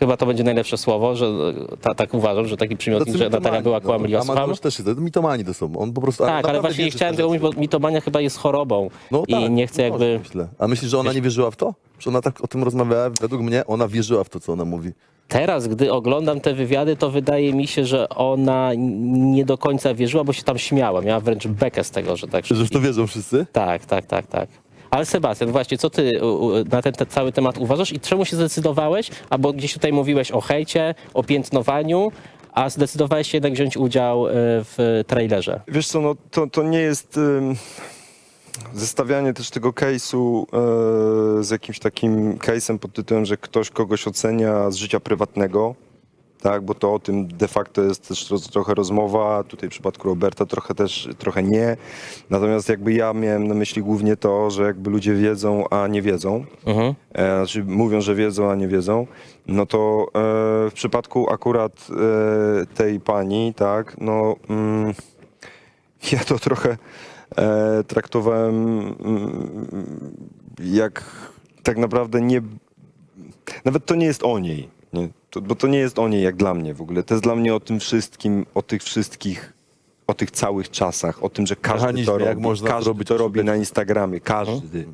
Chyba to będzie najlepsze słowo, że ta, tak uważam, że taki przymiotnik, że Natalia była no. kłamliwa. Amadeusz też jest, mitomani to są. On po prostu Tak, ale właśnie nie chciałem te tego mówić, bo mitomania chyba jest chorobą No i tak, nie chcę może, jakby... Myślę. A myślisz, że ona nie wierzyła w to? Że ona tak o tym rozmawiała? Według mnie ona wierzyła w to, co ona mówi. Teraz, gdy oglądam te wywiady, to wydaje mi się, że ona nie do końca wierzyła, bo się tam śmiała. Miała wręcz bekę z tego, że tak Że to wierzą wszyscy? Tak, tak, tak, tak. Ale Sebastian, właśnie, co ty na ten te, cały temat uważasz i czemu się zdecydowałeś? Albo gdzieś tutaj mówiłeś o hejcie, o piętnowaniu, a zdecydowałeś się jednak wziąć udział e, w trailerze. Wiesz co, no to, to nie jest ym, zestawianie też tego case'u e, z jakimś takim case'em pod tytułem, że ktoś kogoś ocenia z życia prywatnego, tak, bo to o tym de facto jest też roz, trochę rozmowa, tutaj w przypadku Roberta trochę też, trochę nie, natomiast jakby ja miałem na myśli głównie to, że jakby ludzie wiedzą, a nie wiedzą, Mhm. e, znaczy mówią, że wiedzą, a nie wiedzą, no to e, w przypadku akurat e, tej pani, tak, no mm, ja to trochę e, traktowałem mm, jak tak naprawdę nie, nawet to nie jest o niej, nie? To, bo to nie jest o niej jak dla mnie w ogóle, to jest dla mnie o tym wszystkim, o tych wszystkich o tych całych czasach, o tym, że każdy Mechanizmie, to robi, jak można każdy zrobić to robi na Instagramie, każdy.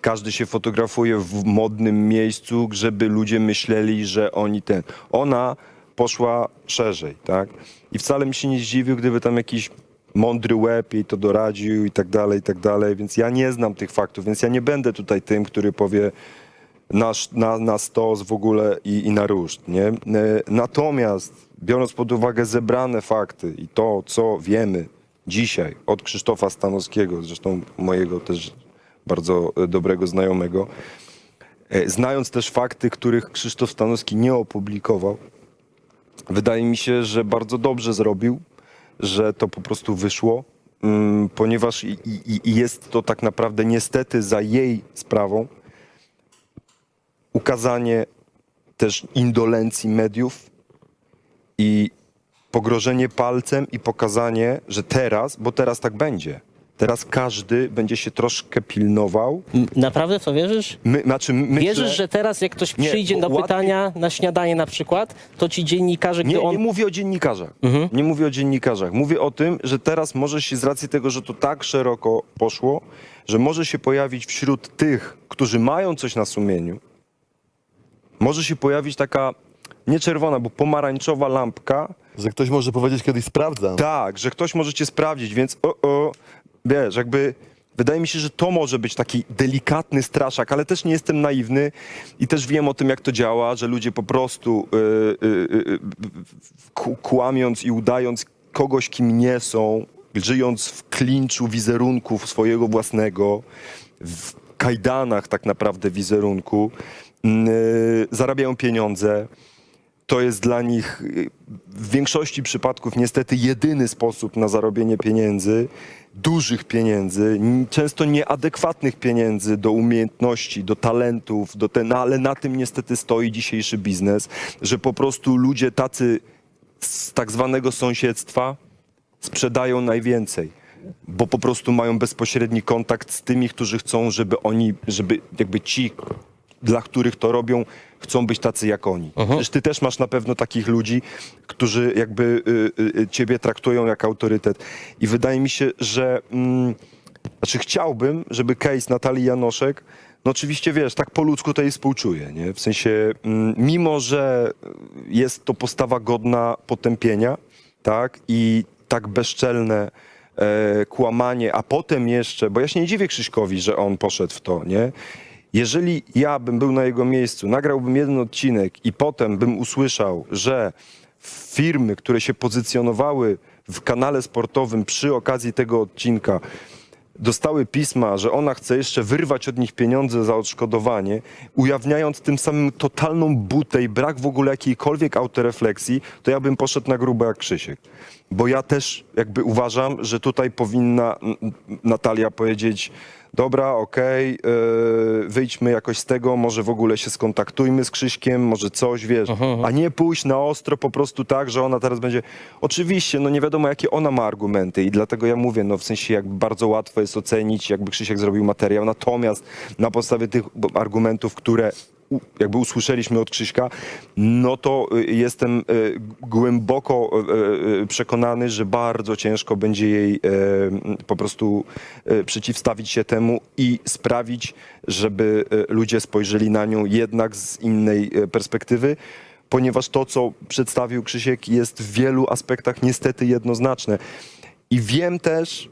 Każdy się fotografuje w modnym miejscu, żeby ludzie myśleli, że oni ten. Ona poszła szerzej, tak? I wcale mi się nie zdziwił, gdyby tam jakiś mądry łeb jej to doradził i tak dalej, i tak dalej, więc ja nie znam tych faktów, więc ja nie będę tutaj tym, który powie na, na, na stos w ogóle i, i na ruszt, nie? E, Natomiast biorąc pod uwagę zebrane fakty i to, co wiemy dzisiaj od Krzysztofa Stanowskiego, zresztą mojego też bardzo e, dobrego znajomego, e, znając też fakty, których Krzysztof Stanowski nie opublikował, wydaje mi się, że bardzo dobrze zrobił, że to po prostu wyszło, mm, ponieważ i, i, i jest to tak naprawdę niestety za jej sprawą ukazanie też indolencji mediów i pogrożenie palcem i pokazanie, że teraz, bo teraz tak będzie. Teraz każdy będzie się troszkę pilnował. Naprawdę w to wierzysz? My, znaczy myślę, Wierzysz, że teraz jak ktoś Nie, przyjdzie bo do łatwiej- pytania na śniadanie na przykład, to ci dziennikarze, gdy Nie, on... nie mówię o dziennikarzach. Nie mówię o dziennikarzach. Mówię o tym, że teraz może się z racji tego, że to tak szeroko poszło, że może się pojawić wśród tych, którzy mają coś na sumieniu, może się pojawić taka nie czerwona, bo pomarańczowa lampka, Że ktoś może powiedzieć kiedyś sprawdzam. tak, że ktoś może cię sprawdzić, więc o, o, wiesz, jakby wydaje mi się, że to może być taki delikatny straszak, ale też nie jestem naiwny i też wiem o tym, jak to działa, że ludzie po prostu y, y, y, kłamiąc i udając kogoś, kim nie są, żyjąc w klinczu wizerunków swojego własnego, w kajdanach tak naprawdę wizerunku, zarabiają pieniądze. To jest dla nich y, w większości przypadków niestety jedyny sposób na zarobienie pieniędzy, dużych pieniędzy, często nieadekwatnych pieniędzy do umiejętności, do talentów, do ten, no ale na tym niestety stoi dzisiejszy biznes, że po prostu ludzie tacy z tak zwanego sąsiedztwa sprzedają najwięcej, bo po prostu mają bezpośredni kontakt z tymi, którzy chcą, żeby oni, żeby jakby ci, dla których to robią, chcą być tacy jak oni. Przecież ty też masz na pewno takich ludzi, którzy jakby y, y, y, ciebie traktują jak autorytet. I wydaje mi się, że mm, znaczy chciałbym, żeby case Natalii Janoszek, no oczywiście wiesz, tak po ludzku to jej współczuję, nie? W sensie, mm, mimo że jest to postawa godna potępienia, tak, i tak bezczelne e, kłamanie, a potem jeszcze, bo ja się nie dziwię Krzyśkowi, że on poszedł w to, nie? Jeżeli ja bym był na jego miejscu, nagrałbym jeden odcinek i potem bym usłyszał, że firmy, które się pozycjonowały w kanale sportowym przy okazji tego odcinka, dostały pisma, że ona chce jeszcze wyrwać od nich pieniądze za odszkodowanie, ujawniając tym samym totalną butę i brak w ogóle jakiejkolwiek autorefleksji, to ja bym poszedł na grube jak Krzysiek. Bo ja też jakby uważam, że tutaj powinna Natalia powiedzieć, dobra, okej, yy, wyjdźmy jakoś z tego, może w ogóle się skontaktujmy z Krzyśkiem, może coś, wiesz, a nie pójść na ostro po prostu tak, że ona teraz będzie, oczywiście, no nie wiadomo jakie ona ma argumenty i dlatego ja mówię, no w sensie jakby bardzo łatwo jest ocenić, jakby Krzysiek zrobił materiał, natomiast na podstawie tych argumentów, które jakby usłyszeliśmy od Krzyśka, no to y, jestem y, głęboko y, przekonany, że bardzo ciężko będzie jej po prostu przeciwstawić się temu i sprawić, żeby ludzie spojrzeli na nią jednak z innej perspektywy ponieważ to, co przedstawił Krzysiek, jest w wielu aspektach niestety jednoznaczne. I wiem też,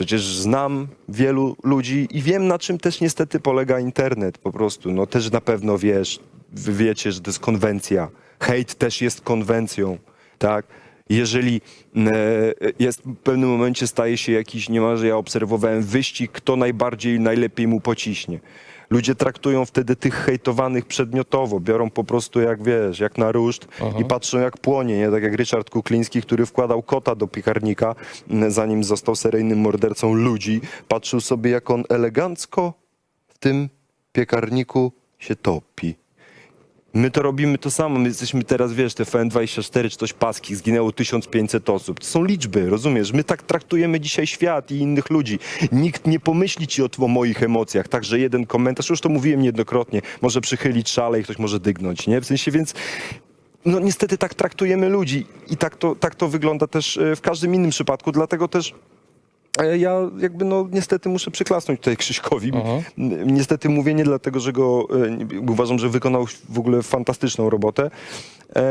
przecież znam wielu ludzi i wiem, na czym też niestety polega internet po prostu. No też na pewno wiesz, wy wiecie, że to jest konwencja. Hejt też jest konwencją, tak? Jeżeli e, jest w pewnym momencie staje się jakiś, niemalże ja obserwowałem wyścig, kto najbardziej, najlepiej mu pociśnie. Ludzie traktują wtedy tych hejtowanych przedmiotowo, biorą po prostu jak wiesz, jak na ruszt i patrzą jak płonie, nie? Tak jak Ryszard Kukliński, który wkładał kota do piekarnika, m, zanim został seryjnym mordercą ludzi. Patrzył sobie jak on elegancko w tym piekarniku się topi. My to robimy to samo. My jesteśmy teraz, wiesz, TVN24 czy coś paski, zginęło 1500 osób. To są liczby, rozumiesz? My tak traktujemy dzisiaj świat i innych ludzi. Nikt nie pomyśli ci o, o moich emocjach. Także jeden komentarz, już to mówiłem niejednokrotnie, może przychylić szale i ktoś może dygnąć, nie? W sensie, więc no niestety tak traktujemy ludzi i tak to, tak to wygląda też e, w każdym innym przypadku, dlatego też ja jakby no niestety muszę przyklasnąć tutaj Krzyśkowi. Niestety mówię nie dlatego, że go e, uważam, że wykonał w ogóle fantastyczną robotę. E,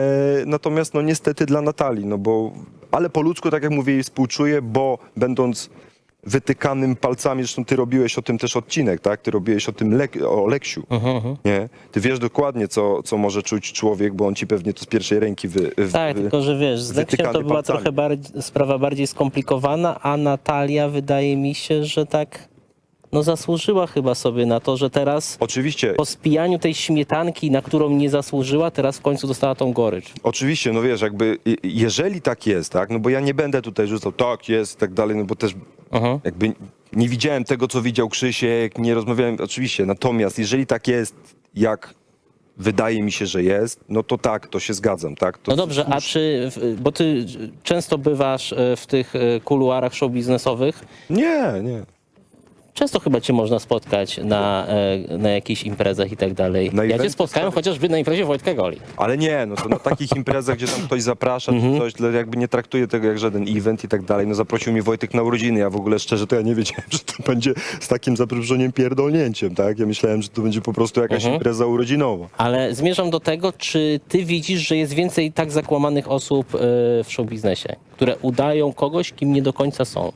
natomiast no niestety dla Natalii, no bo ale po ludzku, tak jak mówię, jej współczuję, bo będąc wytykanym palcami, zresztą ty robiłeś o tym też odcinek, tak? Ty robiłeś o tym Lek, o Leksiu, nie? Ty wiesz dokładnie, co, co może czuć człowiek, bo on ci pewnie to z pierwszej ręki wy, wy, Tak, tylko że wiesz, z Leksiem to wytykany była palcami. trochę bardziej, sprawa bardziej skomplikowana, a Natalia wydaje mi się, że tak no zasłużyła chyba sobie na to, że teraz Oczywiście, po spijaniu tej śmietanki, na którą nie zasłużyła, teraz w końcu dostała tą gorycz. Oczywiście, no wiesz, jakby i- jeżeli tak jest, tak, no bo ja nie będę tutaj rzucał, tak jest i tak dalej, no bo też Aha. jakby nie widziałem tego, co widział Krzysiek, nie rozmawiałem, oczywiście, natomiast jeżeli tak jest, jak wydaje mi się, że jest, no to tak, to się zgadzam, tak. To No dobrze, a czy, bo ty często bywasz e, w tych e, kuluarach show biznesowych, Nie, nie. Często chyba cię można spotkać na, e, na jakichś imprezach i tak dalej. Na ja cię eventach? spotkałem chociażby na imprezie Wojtka Goli. Ale nie, no to na takich imprezach, gdzie tam ktoś zaprasza, Mhm. czy coś, to jakby nie traktuję tego jak żaden event i tak dalej. No zaprosił mnie Wojtek na urodziny, ja w ogóle szczerze to ja nie wiedziałem, że to będzie z takim zaproszeniem pierdolnięciem, tak? Ja myślałem, że to będzie po prostu jakaś Mhm. impreza urodzinowa. Ale zmierzam do tego, czy ty widzisz, że jest więcej tak zakłamanych osób e, w show biznesie, które udają kogoś, kim nie do końca są.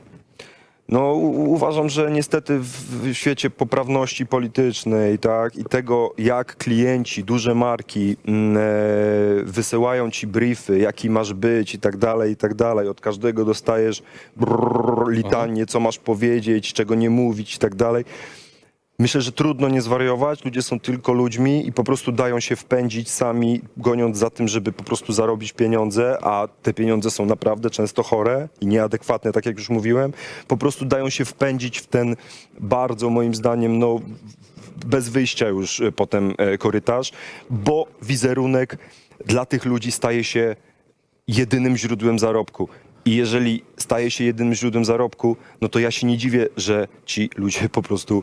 No u- uważam, że niestety w w świecie poprawności politycznej, tak, i tego jak klienci, duże marki mm, e, wysyłają ci briefy, jaki masz być i tak dalej, i tak dalej. Od każdego dostajesz brrr, litanie, co masz powiedzieć, czego nie mówić i tak dalej. Myślę, że trudno nie zwariować. Ludzie są tylko ludźmi i po prostu dają się wpędzić sami, goniąc za tym, żeby po prostu zarobić pieniądze, a te pieniądze są naprawdę często chore i nieadekwatne, tak jak już mówiłem. Po prostu dają się wpędzić w ten bardzo, moim zdaniem, no, bez wyjścia już e, potem e, korytarz, bo wizerunek dla tych ludzi staje się jedynym źródłem zarobku. I jeżeli staje się jedynym źródłem zarobku, no to ja się nie dziwię, że ci ludzie po prostu